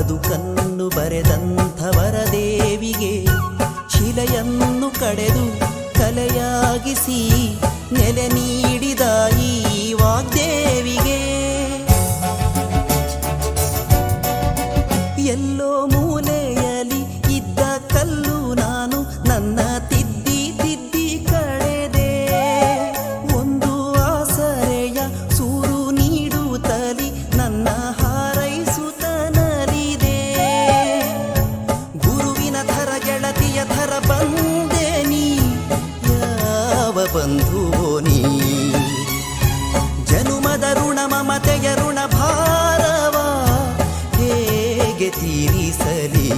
ಬದುಕನ್ನು ಬರೆದಂಥವರದೇವಿಗೆ ಶಿಲೆಯನ್ನು ಕಡೆದು ಕಲೆಯಾಗಿಸಿ ನೆಲೆ ನೀಡಿದ ಈ ವಾಗ್ದೇವಿಗೆ. ಎಲ್ಲೋ ಮೂಲೆಯಲ್ಲಿ ಇದ್ದ ಕಲ್ಲು ನಾನು ನನ್ನ ತಿದ್ದಿ ತಿದ್ದಿ ಕಳೆದೆ. ಒಂದು ಆಸರೆಯ ಸೂರು ನೀಡುತ್ತಲಿ ನನ್ನ ಥರ ಬಂದೆ ನೀ? ಯಾವ ಬಂಧುವೋ ನೀ? ಜನುಮದ ಋಣ ಮಮತೆಯ ಋಣ ಭಾರವ ಹೇಗೆ ತೀರಿಸಲಿ?